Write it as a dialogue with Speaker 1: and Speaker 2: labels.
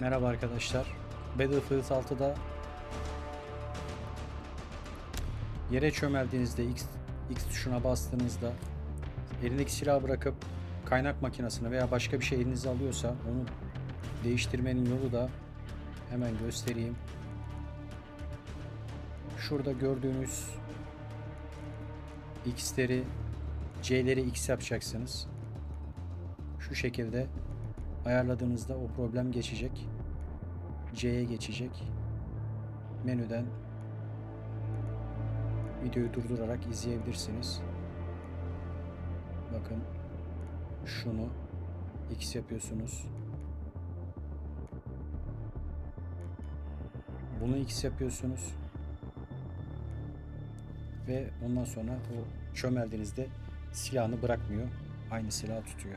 Speaker 1: Merhaba arkadaşlar. Battlefield 6'da yere çömeldiğinizde X, X tuşuna bastığınızda elindeki silahı bırakıp kaynak makinesini veya başka bir şey elinize alıyorsa onu değiştirmenin yolu da hemen göstereyim. Şurada gördüğünüz X'leri C'leri X yapacaksınız. Şu şekilde ayarladığınızda o problem geçecek. C'ye geçecek. Menüden videoyu durdurarak izleyebilirsiniz. Bakın şunu X yapıyorsunuz. Bunu X yapıyorsunuz. Ve ondan sonra o çömeldiğinizde silahını bırakmıyor. Aynı silahı tutuyor.